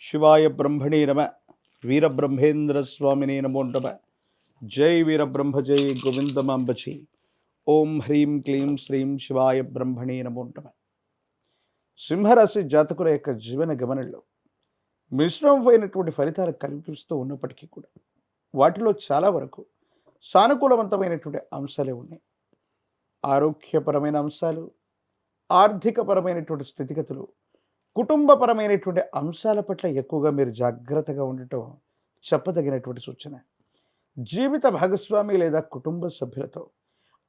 శివాయ బ్రహ్మణే నమ. వీరబ్రహ్మేంద్ర స్వామినే నమో నమ. జై వీరబ్రహ్మ జై గోవిందమాంబచి ఓం హ్రీం క్లీం శ్రీం శివాయ బ్రహ్మణే నమో నమ. సింహరాశి జాతకుల యొక్క జీవన గమనంలో మిశ్రమమైనటువంటి ఫలితాలు కనిపిస్తూ ఉన్నప్పటికీ కూడా వాటిలో చాలా వరకు సానుకూలవంతమైనటువంటి అంశాలే ఉన్నాయి. ఆరోగ్యపరమైన అంశాలు ఆర్థికపరమైనటువంటి స్థితిగతులు కుటుంబపరమైనటువంటి అంశాల పట్ల ఎక్కువగా మీరు జాగ్రత్తగా ఉండటం చెప్పదగినటువంటి సూచన. జీవిత భాగస్వామి లేదా కుటుంబ సభ్యులతో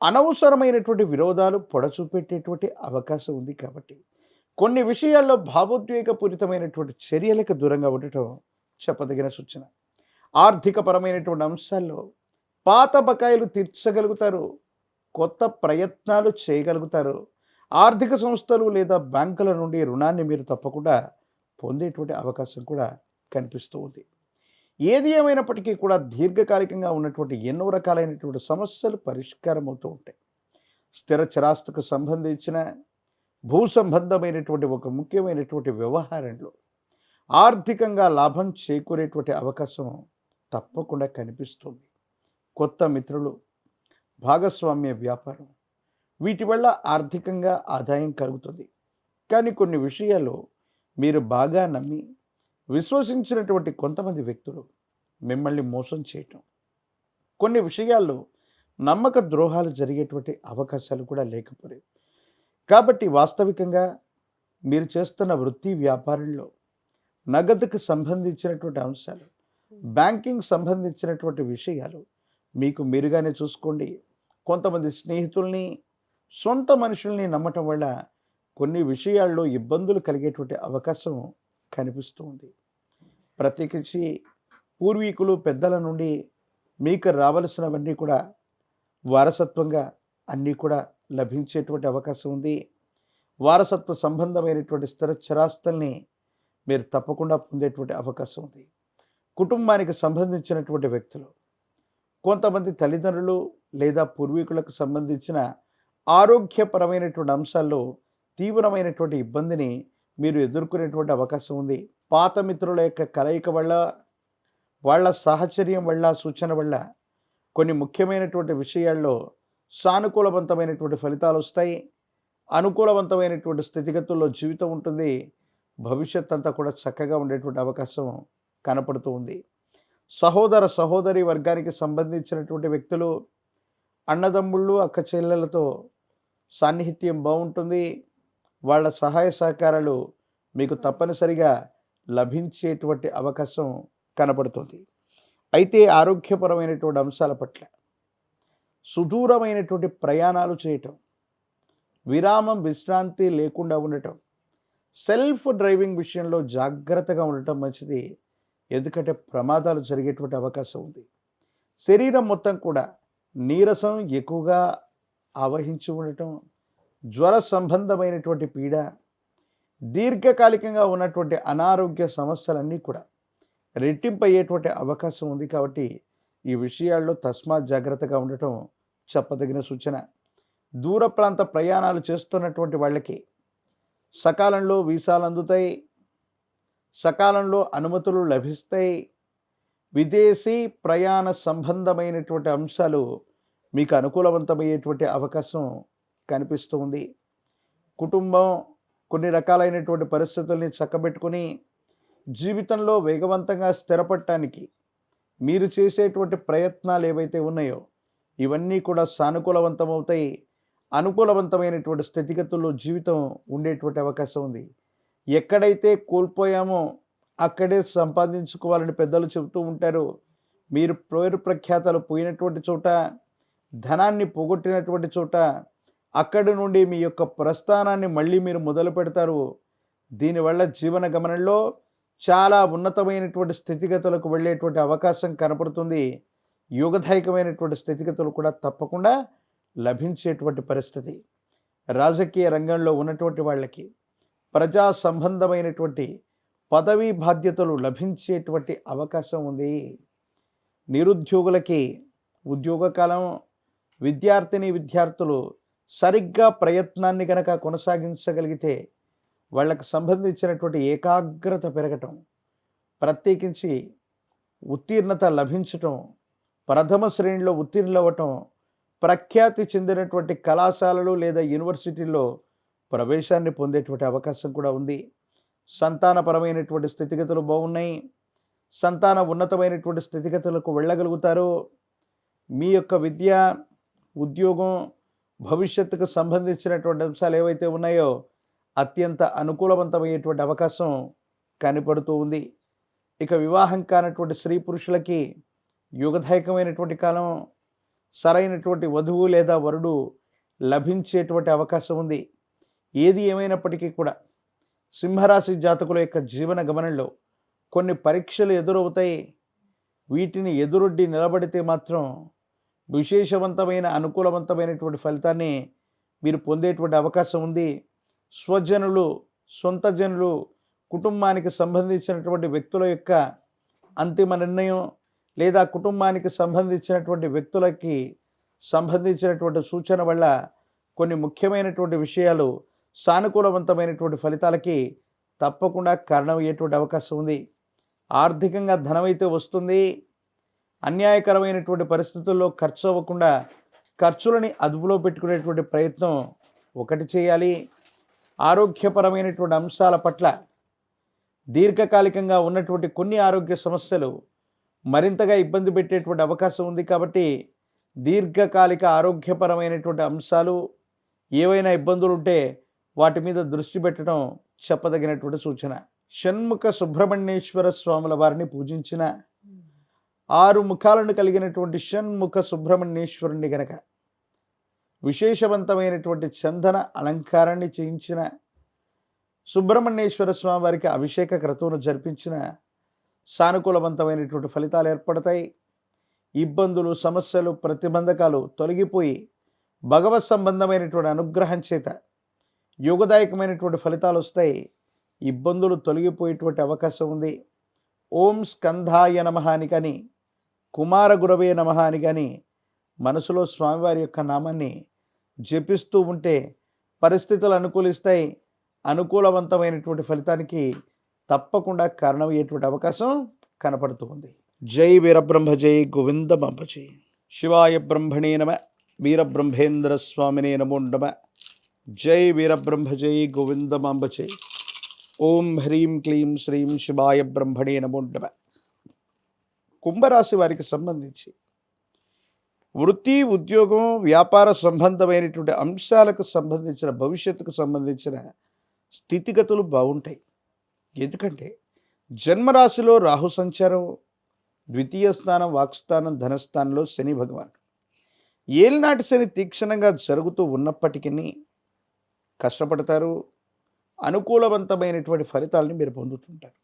అనవసరమైనటువంటి విరోధాలు పొడచూపెట్టేటువంటి అవకాశం ఉంది కాబట్టి కొన్ని విషయాల్లో భావోద్వేగపూరితమైనటువంటి చర్యలకు దూరంగా ఉండటం చెప్పదగిన సూచన. ఆర్థికపరమైనటువంటి అంశాల్లో పాత బకాయిలు తీర్చగలుగుతారు కొత్త ప్రయత్నాలు చేయగలుగుతారు ఆర్థిక సంస్థలు లేదా బ్యాంకుల నుండి రుణాన్ని మీరు తప్పకుండా పొందేటువంటి అవకాశం కూడా కనిపిస్తూ ఉంది. ఏది ఏమైనప్పటికీ కూడా దీర్ఘకాలికంగా ఉన్నటువంటి ఎన్నో రకాలైనటువంటి సమస్యలు పరిష్కారం అవుతూ ఉంటాయి. స్థిర చరాస్తుకు సంబంధించిన భూ సంబంధమైనటువంటి ఒక ముఖ్యమైనటువంటి వ్యవహారంలో ఆర్థికంగా లాభం చేకూరేటువంటి అవకాశం తప్పకుండా కనిపిస్తుంది. కొత్త మిత్రులు భాగస్వామ్య వ్యాపారం వీటి వల్ల ఆర్థికంగా ఆదాయం కలుగుతుంది. కానీ కొన్ని విషయాలు మీరు బాగా నమ్మి విశ్వసించినటువంటి కొంతమంది వ్యక్తులు మిమ్మల్ని మోసం చేయటం. కొన్ని విషయాల్లో నమ్మక ద్రోహాలు జరిగేటువంటి అవకాశాలు కూడా లేకపోలేదు కాబట్టి వాస్తవికంగా మీరు చేస్తున్న వృత్తి వ్యాపారంలో నగదుకు సంబంధించినటువంటి అంశాలు బ్యాంకింగ్ సంబంధించినటువంటి విషయాలు మీకు మీరుగానే చూసుకోండి. కొంతమంది స్నేహితుల్ని సొంత మనుషుల్ని నమ్మటం వల్ల కొన్ని విషయాల్లో ఇబ్బందులు కలిగేటువంటి అవకాశం కనిపిస్తూ ఉంది. ప్రత్యేకించి పూర్వీకులు పెద్దల నుండి మీకు రావలసినవన్నీ కూడా వారసత్వంగా అన్నీ కూడా లభించేటువంటి అవకాశం ఉంది. వారసత్వ సంబంధమైనటువంటి స్థిర చరాస్తుల్ని మీరు తప్పకుండా పొందేటువంటి అవకాశం ఉంది. కుటుంబానికి సంబంధించినటువంటి వ్యక్తులు కొంతమంది తల్లిదండ్రులు లేదా పూర్వీకులకు సంబంధించిన ఆరోగ్యపరమైనటువంటి అంశాల్లో తీవ్రమైనటువంటి ఇబ్బందిని మీరు ఎదుర్కొనేటువంటి అవకాశం ఉంది. పాత మిత్రుల యొక్క కలయిక వల్ల వాళ్ళ సాహచర్యం వల్ల సూచన వల్ల కొన్ని ముఖ్యమైనటువంటి విషయాల్లో సానుకూలవంతమైనటువంటి ఫలితాలు వస్తాయి. అనుకూలవంతమైనటువంటి స్థితిగతుల్లో జీవితం ఉంటుంది. భవిష్యత్ అంతా కూడా చక్కగా ఉండేటువంటి అవకాశం కనపడుతూ ఉంది. సహోదర సహోదరి వర్గానికి సంబంధించినటువంటి వ్యక్తులు అన్నదమ్ముళ్ళు అక్క చెల్లెలతో సాన్నిహిత్యం బాగుంటుంది. వాళ్ళ సహాయ సహకారాలు మీకు తప్పనిసరిగా లభించేటువంటి అవకాశం కనపడుతుంది అయితే ఆరోగ్యపరమైనటువంటి అంశాల పట్ల సుదూరమైనటువంటి ప్రయాణాలు చేయటం విరామం విశ్రాంతి లేకుండా ఉండటం సెల్ఫ్ డ్రైవింగ్ విషయంలో జాగ్రత్తగా ఉండటం మంచిది. ఎందుకంటే ప్రమాదాలు జరిగేటువంటి అవకాశం ఉంది. శరీరం మొత్తం కూడా నీరసం ఎక్కువగా ఆవహించి ఉండటం జ్వర సంబంధమైనటువంటి పీడ దీర్ఘకాలికంగా ఉన్నటువంటి అనారోగ్య సమస్యలన్నీ కూడా రెట్టింపు అయ్యేటువంటి అవకాశం ఉంది కాబట్టి ఈ విషయాల్లో తస్మాత్ జాగ్రత్తగా ఉండటం చెప్పదగిన సూచన. దూర ప్రాంత ప్రయాణాలు చేస్తున్నటువంటి వాళ్ళకి సకాలంలో వీసాలు అందుతాయి సకాలంలో అనుమతులు లభిస్తాయి. విదేశీ ప్రయాణ సంబంధమైనటువంటి అంశాలు మీకు అనుకూలవంతమయ్యేటువంటి అవకాశం కనిపిస్తూ ఉంది. కుటుంబం కొన్ని రకాలైనటువంటి పరిస్థితుల్ని చక్కబెట్టుకొని జీవితంలో వేగవంతంగా స్థిరపడటానికి మీరు చేసేటువంటి ప్రయత్నాలు ఏవైతే ఉన్నాయో ఇవన్నీ కూడా సానుకూలవంతమవుతాయి. అనుకూలవంతమైనటువంటి స్థితిగతుల్లో జీవితం ఉండేటువంటి అవకాశం ఉంది. ఎక్కడైతే కోల్పోయామో అక్కడే సంపాదించుకోవాలని పెద్దలు చెబుతూ ఉంటారు. మీరు పేరు ప్రఖ్యాతలు పోయినటువంటి చోట ధనాన్ని పోగొట్టినటువంటి చోట అక్కడి నుండి మీ యొక్క ప్రస్థానాన్ని మళ్ళీ మీరు మొదలు పెడతారు. దీనివల్ల జీవన గమనంలో చాలా ఉన్నతమైనటువంటి స్థితిగతులకు వెళ్ళేటువంటి అవకాశం కనపడుతుంది. యోగదాయకమైనటువంటి స్థితిగతులు కూడా తప్పకుండా లభించేటువంటి పరిస్థితి. రాజకీయ రంగంలో ఉన్నటువంటి వాళ్ళకి ప్రజా సంబంధమైనటువంటి పదవీ బాధ్యతలు లభించేటువంటి అవకాశం ఉంది. నిరుద్యోగులకి ఉద్యోగ కాలం విద్యార్థిని విద్యార్థులు సరిగ్గా ప్రయత్నాన్ని కనుక కొనసాగించగలిగితే వాళ్ళకు సంబంధించినటువంటి ఏకాగ్రత పెరగటం ప్రత్యేకించి ఉత్తీర్ణత లభించటం ప్రథమ శ్రేణిలో ఉత్తీర్ణులవ్వటం ప్రఖ్యాతి చెందినటువంటి కళాశాలలు లేదా యూనివర్సిటీల్లో ప్రవేశాన్ని పొందేటువంటి అవకాశం కూడా ఉంది. సంతానపరమైనటువంటి స్థితిగతులు బాగున్నాయి. సంతాన ఉన్నతమైనటువంటి స్థితిగతులకు వెళ్ళగలుగుతారు. మీ యొక్క విద్య ఉద్యోగం భవిష్యత్తుకు సంబంధించినటువంటి అంశాలు ఏవైతే ఉన్నాయో అత్యంత అనుకూలవంతమయ్యేటువంటి అవకాశం కనపడుతూ ఉంది. ఇక వివాహం కానటువంటి స్త్రీ పురుషులకి యుగదాయకమైనటువంటి కాలం సరైనటువంటి వధువు లేదా వరుడు లభించేటువంటి అవకాశం ఉంది. ఏది ఏమైనప్పటికీ కూడా సింహరాశి జాతకుల యొక్క జీవన గమనంలో కొన్ని పరీక్షలు ఎదురవుతాయి. వీటిని ఎదురొడ్డి నిలబడితే మాత్రం విశేషవంతమైన అనుకూలవంతమైనటువంటి ఫలితాన్ని మీరు పొందేటువంటి అవకాశం ఉంది. స్వజనులు సొంత జనులు కుటుంబానికి సంబంధించినటువంటి వ్యక్తుల యొక్క అంతిమ నిర్ణయం లేదా కుటుంబానికి సంబంధించినటువంటి వ్యక్తులకి సంబంధించినటువంటి సూచన వల్ల కొన్ని ముఖ్యమైనటువంటి విషయాలు సానుకూలవంతమైనటువంటి ఫలితాలకి తప్పకుండా కారణమయ్యేటువంటి అవకాశం ఉంది. ఆర్థికంగా ధనమైతే వస్తుంది. అన్యాయకరమైనటువంటి పరిస్థితుల్లో ఖర్చు అవ్వకుండా ఖర్చులని అదుపులో పెట్టుకునేటువంటి ప్రయత్నం ఒకటి చేయాలి. ఆరోగ్యపరమైనటువంటి అంశాల పట్ల దీర్ఘకాలికంగా ఉన్నటువంటి కొన్ని ఆరోగ్య సమస్యలు మరింతగా ఇబ్బంది పెట్టేటువంటి అవకాశం ఉంది కాబట్టి దీర్ఘకాలిక ఆరోగ్యపరమైనటువంటి అంశాలు ఏవైనా ఇబ్బందులు ఉంటే వాటి మీద దృష్టి పెట్టడం చెప్పదగినటువంటి సూచన. షణ్ముఖ సుబ్రహ్మణ్యేశ్వర స్వాముల వారిని పూజించిన ఆరు ముఖాలను కలిగినటువంటి షణ్ముఖ సుబ్రహ్మణ్యేశ్వరుణ్ణి గనక విశేషవంతమైనటువంటి చందన అలంకారాన్ని చేయించిన సుబ్రహ్మణ్యేశ్వర స్వామి వారికి అభిషేక క్రతువును జరిపించిన సానుకూలవంతమైనటువంటి ఫలితాలు ఏర్పడతాయి. ఇబ్బందులు సమస్యలు ప్రతిబంధకాలు తొలగిపోయి భగవత్ సంబంధమైనటువంటి అనుగ్రహం చేత యోగదాయకమైనటువంటి ఫలితాలు వస్తాయి. ఇబ్బందులు తొలగిపోయేటువంటి అవకాశం ఉంది. ఓం స్కంధాయ నమహాని అని కానీ కుమార గురవే నమ అని కానీ మనసులో స్వామివారి యొక్క నామాన్ని జపిస్తూ ఉంటే పరిస్థితులు అనుకూలిస్తాయి. అనుకూలవంతమైనటువంటి ఫలితానికి తప్పకుండా కారణమయ్యేటువంటి అవకాశం కనపడుతూ ఉంది. జై వీరబ్రహ్మ జై గోవిందమాంబ జై శివాయ బ్రహ్మణే నమ వీరబ్రహ్మేంద్ర స్వామినే నమో నమ. జై వీరబ్రహ్మ జై గోవిందమాంబ జై ఓం హ్రీం క్లీం శ్రీం శివాయ బ్రహ్మణే నమో నమ. కుంభరాశి వారికి సంబంధించి వృత్తి ఉద్యోగం వ్యాపార సంబంధమైనటువంటి అంశాలకు సంబంధించిన భవిష్యత్తుకు సంబంధించిన స్థితిగతులు బాగుంటాయి. ఎందుకంటే జన్మరాశిలో రాహు సంచారం ద్వితీయ స్థానం వాక్స్థానం ధనస్థానంలో శని భగవాన్ ఏలినాటి శని తీక్షణంగా జరుగుతూ ఉన్నప్పటికీ కష్టపడతారు. అనుకూలవంతమైనటువంటి ఫలితాలని మీరు పొందుతుంటారు.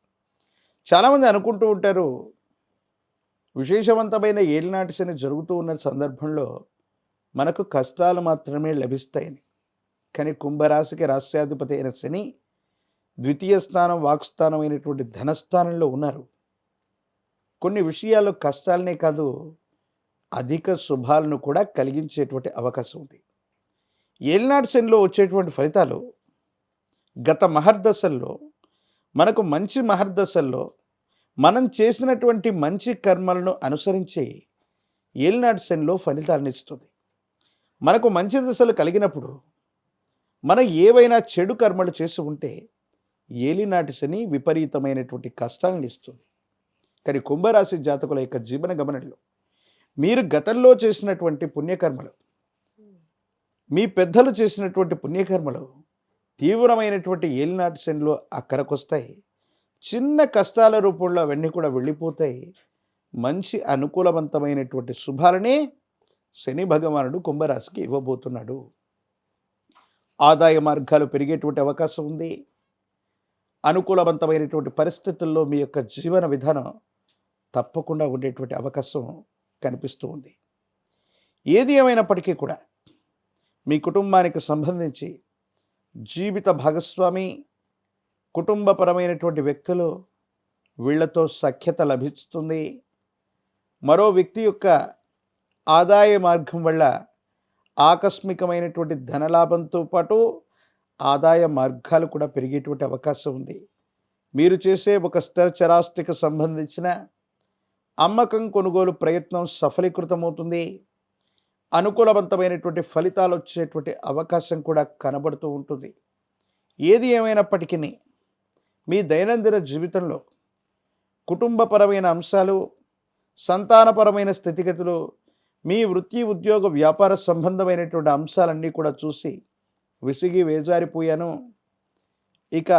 చాలామంది అనుకుంటూ ఉంటారు విశేషవంతమైన ఏలినాటి శని జరుగుతూ ఉన్న సందర్భంలో మనకు కష్టాలు మాత్రమే లభిస్తాయని కానీ కుంభరాశికి రాష్ట్రాధిపతి అయిన శని ద్వితీయ స్థానం వాక్స్థానం అయినటువంటి ధనస్థానంలో ఉన్నారు. కొన్ని విషయాల్లో కష్టాలనే కాదు అధిక శుభాలను కూడా కలిగించేటువంటి అవకాశం ఉంది. ఏలినాటి శనిలో వచ్చేటువంటి ఫలితాలు గత మహర్దశల్లో మనకు మంచి మహర్దశల్లో మనం చేసినటువంటి మంచి కర్మలను అనుసరించి ఏలినాటి శనిలో ఫలితాలను ఇస్తుంది. మనకు మంచి దశలు కలిగినప్పుడు మనం ఏవైనా చెడు కర్మలు చేసి ఉంటే ఏలినాటి శని విపరీతమైనటువంటి కష్టాలను ఇస్తుంది. కానీ కుంభరాశి జాతకుల యొక్క జీవన గమనంలో మీరు గతంలో చేసినటువంటి పుణ్యకర్మలు మీ పెద్దలు చేసినటువంటి పుణ్యకర్మలు తీవ్రమైనటువంటి ఏలినాటి శనిలో అక్కడికొస్తాయి చిన్న కష్టాల రూపంలో అవన్నీ కూడా వెళ్ళిపోతాయి. మంచి అనుకూలవంతమైనటువంటి శుభాలనే శని భగవానుడు కుంభరాశికి ఇవ్వబోతున్నాడు. ఆదాయ మార్గాలు పెరిగేటువంటి అవకాశం ఉంది. అనుకూలవంతమైనటువంటి పరిస్థితుల్లో మీ యొక్క జీవన విధానం తప్పకుండా ఉండేటువంటి అవకాశం కనిపిస్తూ ఉంది. ఏది ఏమైనప్పటికీ కూడా మీ కుటుంబానికి సంబంధించి జీవిత భాగస్వామి కుటుంబపరమైనటువంటి వ్యక్తులు వీళ్ళతో సఖ్యత లభిస్తుంది. మరో వ్యక్తి యొక్క ఆదాయ మార్గం వల్ల ఆకస్మికమైనటువంటి ధనలాభంతో పాటు ఆదాయ మార్గాలు కూడా పెరిగేటువంటి అవకాశం ఉంది. మీరు చేసే ఒక స్థిర చరాస్తికి సంబంధించిన అమ్మకం కొనుగోలు ప్రయత్నం సఫలీకృతమవుతుంది. అనుకూలవంతమైనటువంటి ఫలితాలు వచ్చేటువంటి అవకాశం కూడా కనబడుతూ ఉంటుంది. ఏది ఏమైనప్పటికీ మీ దైనందిన జీవితంలో కుటుంబపరమైన అంశాలు సంతానపరమైన స్థితిగతులు మీ వృత్తి ఉద్యోగ వ్యాపార సంబంధమైనటువంటి అంశాలన్నీ కూడా చూసి విసిగి వేజారిపోయాను. ఇక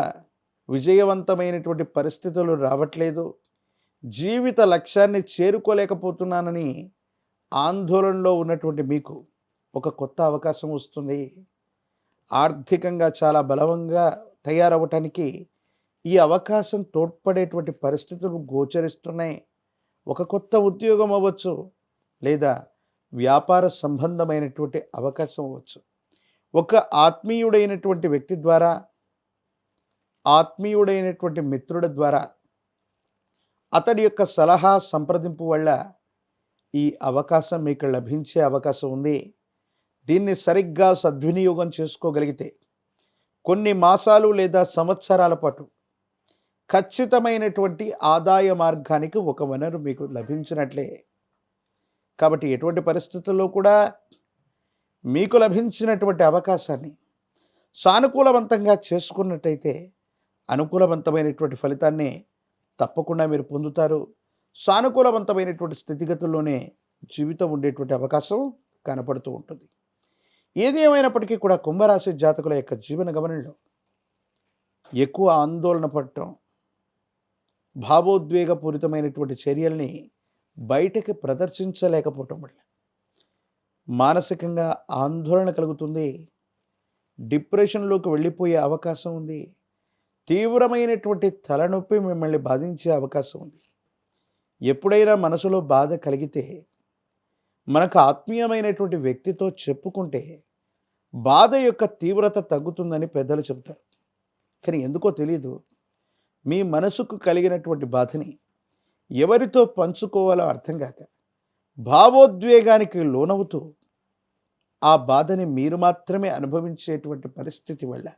విజయవంతమైనటువంటి పరిస్థితులు రావట్లేదు. జీవిత లక్ష్యాన్ని చేరుకోలేకపోతున్నానని ఆందోళనలో ఉన్నటువంటి మీకు ఒక కొత్త అవకాశం వస్తుంది. ఆర్థికంగా చాలా బలవంగా తయారవటానికి ఈ అవకాశం తోడ్పడేటువంటి పరిస్థితులు గోచరిస్తున్నాయి. ఒక కొత్త ఉద్యోగం అవ్వచ్చు లేదా వ్యాపార సంబంధమైనటువంటి అవకాశం అవ్వచ్చు. ఒక ఆత్మీయుడైనటువంటి వ్యక్తి ద్వారా ఆత్మీయుడైనటువంటి మిత్రుడి ద్వారా అతడి యొక్క సలహా సంప్రదింపు వల్ల ఈ అవకాశం మీకు లభించే అవకాశం ఉంది. దీన్ని సరిగ్గా సద్వినియోగం చేసుకోగలిగితే కొన్ని మాసాలు లేదా సంవత్సరాల పాటు ఖచ్చితమైనటువంటి ఆదాయ మార్గానికి ఒక వనరు మీకు లభించినట్లే. కాబట్టి ఎటువంటి పరిస్థితుల్లో కూడా మీకు లభించినటువంటి అవకాశాన్ని సానుకూలవంతంగా చేసుకున్నట్టయితే అనుకూలవంతమైనటువంటి ఫలితాన్ని తప్పకుండా మీరు పొందుతారు. సానుకూలవంతమైనటువంటి స్థితిగతుల్లోనే జీవితం ఉండేటువంటి అవకాశం కనపడుతూ ఉంటుంది. ఏది ఏమైనప్పటికీ కూడా కుంభరాశి జాతకుల యొక్క జీవన గమనంలో ఎక్కువ ఆందోళన పడటం భావోద్వేగపూరితమైనటువంటి చర్యల్ని బయటకి ప్రదర్శించలేకపోవటం వల్ల మానసికంగా ఆందోళన కలుగుతుంది డిప్రెషన్లోకి వెళ్ళిపోయే అవకాశం ఉంది తీవ్రమైనటువంటి తలనొప్పి మిమ్మల్ని బాధించే అవకాశం ఉంది. ఎప్పుడైనా మనసులో బాధ కలిగితే మనకు ఆత్మీయమైనటువంటి వ్యక్తితో చెప్పుకుంటే బాధ యొక్క తీవ్రత తగ్గుతుందని పెద్దలు చెబుతారు. కానీ ఎందుకో తెలియదు మీ మనసుకు కలిగినటువంటి బాధని ఎవరితో పంచుకోవాలో అర్థం కాక భావోద్వేగానికి లోనవుతూ ఆ బాధని మీరు మాత్రమే అనుభవించేటువంటి పరిస్థితి వల్ల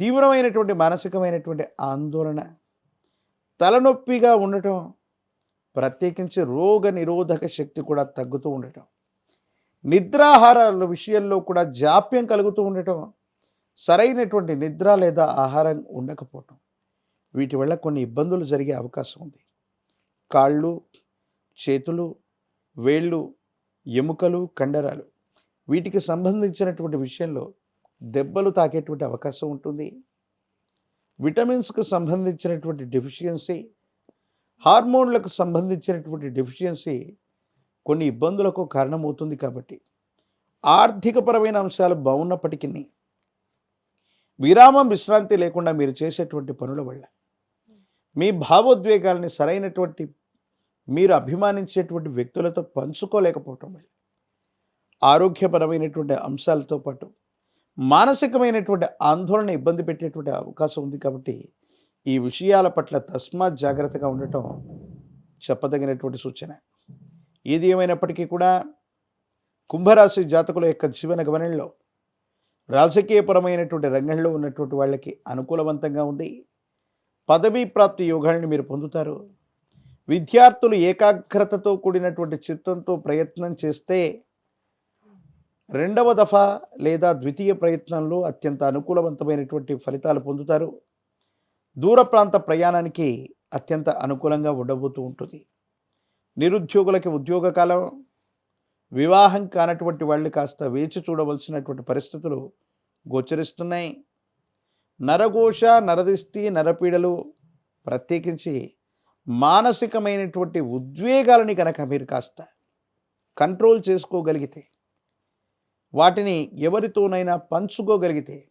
తీవ్రమైనటువంటి మానసికమైనటువంటి ఆందోళన తలనొప్పిగా ఉండటం ప్రత్యేకించి రోగ నిరోధక శక్తి కూడా తగ్గుతూ ఉండటం నిద్రాహారాల విషయంలో కూడా జాప్యం కలుగుతూ ఉండటం సరైనటువంటి నిద్ర లేదా ఆహారం ఉండకపోవటం వీటి వల్ల కొన్ని ఇబ్బందులు జరిగే అవకాశం ఉంది. కాళ్ళు చేతులు వేళ్ళు ఎముకలు కండరాలు వీటికి సంబంధించినటువంటి విషయంలో దెబ్బలు తాకేటువంటి అవకాశం ఉంటుంది. విటమిన్స్కు సంబంధించినటువంటి డెఫిషియన్సీ హార్మోన్లకు సంబంధించినటువంటి డెఫిషియన్సీ కొన్ని ఇబ్బందులకు కారణమవుతుంది కాబట్టి ఆర్థికపరమైన అంశాలు బాగున్నప్పటికీ విరామం విశ్రాంతి లేకుండా మీరు చేసేటువంటి పనుల వల్ల మీ భావోద్వేగాల్ని సరైనటువంటి మీరు అభిమానించేటువంటి వ్యక్తులతో పంచుకోలేకపోవటం వల్ల ఆరోగ్యపరమైనటువంటి అంశాలతో పాటు మానసికమైనటువంటి ఆందోళన ఇబ్బంది పెట్టేటువంటి అవకాశం ఉంది కాబట్టి ఈ విషయాల పట్ల తస్మాత్ జాగ్రత్తగా ఉండటం చెప్పదగినటువంటి సూచన. ఏది ఏమైనప్పటికీ కూడా కుంభరాశి జాతకుల యొక్క జీవన గమనంలో రాజకీయపరమైనటువంటి రంగంలో ఉన్నటువంటి వాళ్ళకి అనుకూలవంతంగా ఉంది. పదవీ ప్రాప్తి యోగాల్ని మీరు పొందుతారు. విద్యార్థులు ఏకాగ్రతతో కూడినటువంటి చిత్తంతో ప్రయత్నం చేస్తే రెండవ దఫా లేదా ద్వితీయ ప్రయత్నంలో అత్యంత అనుకూలవంతమైనటువంటి ఫలితాలు పొందుతారు. దూర ప్రాంత ప్రయాణానికి అత్యంత అనుకూలంగా ఉండబోతూ ఉంటుంది. నిరుద్యోగులకి ఉద్యోగ కాలం వివాహం కానటువంటి వాళ్ళు కాస్త వేచి చూడవలసినటువంటి పరిస్థితులు గోచరిస్తున్నాయి. నరఘోష నరదిష్టి నరపీడలు ప్రత్యేకించి మానసికమైనటువంటి ఉద్వేగాలని కనుక మీరు కాస్త కంట్రోల్ చేసుకోగలిగితే వాటిని ఎవరితోనైనా పంచుకోగలిగితే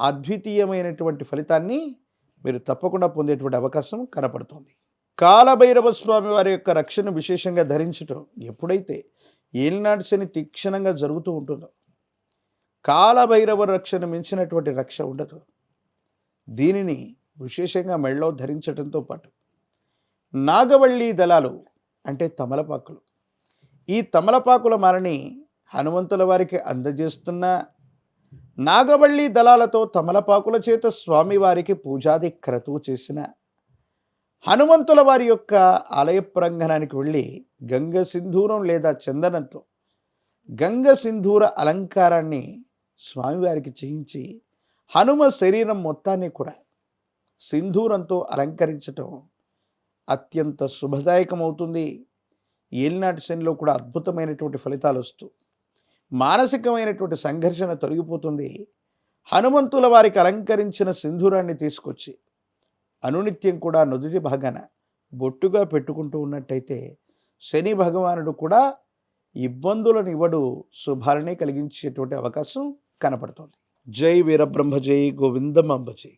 అద్వితీయమైనటువంటి ఫలితాన్ని మీరు తప్పకుండా పొందేటువంటి అవకాశం కనపడుతుంది. కాలభైరవ స్వామి వారి యొక్క రక్షణ విశేషంగా ధరించటం ఎప్పుడైతే ఏలినాటి శని తీక్షణంగా జరుగుతూ ఉంటుందో కాలభైరవ రక్షణ మించినటువంటి రక్ష ఉండదు. దీనిని విశేషంగా మెళ్ళలో ధరించడంతో పాటు నాగవల్లి దళాలు అంటే తమలపాకులు. ఈ తమలపాకుల మాలని హనుమంతుల వారికి అందజేస్తున్న నాగవల్లి దళాలతో తమలపాకుల చేత స్వామివారికి పూజాది క్రతువు చేసిన హనుమంతుల వారి యొక్క ఆలయ ప్రాంగణానికి వెళ్ళి గంగ సింధూరం లేదా చందనంతో గంగ సింధూర అలంకారాన్ని స్వామివారికి చేయించి హనుమ శరీరం మొత్తాన్ని కూడా సింధూరంతో అలంకరించటం అత్యంత శుభదాయకమవుతుంది. ఏలినాటి శనిలో కూడా అద్భుతమైనటువంటి ఫలితాలు వస్తూ మానసికమైనటువంటి సంఘర్షణ తొలగిపోతుంది. హనుమంతుల వారికి అలంకరించిన సింధూరాన్ని తీసుకొచ్చి అనునిత్యం కూడా నుదుటి భాగాన బొట్టుగా పెట్టుకుంటూ ఉన్నట్టయితే శని భగవానుడు కూడా ఇబ్బందులను ఇవ్వడు శుభాలనే కలిగించేటువంటి అవకాశం కనపడుతుంది. జై వీరబ్రహ్మ జై గోవిందమంబ జై.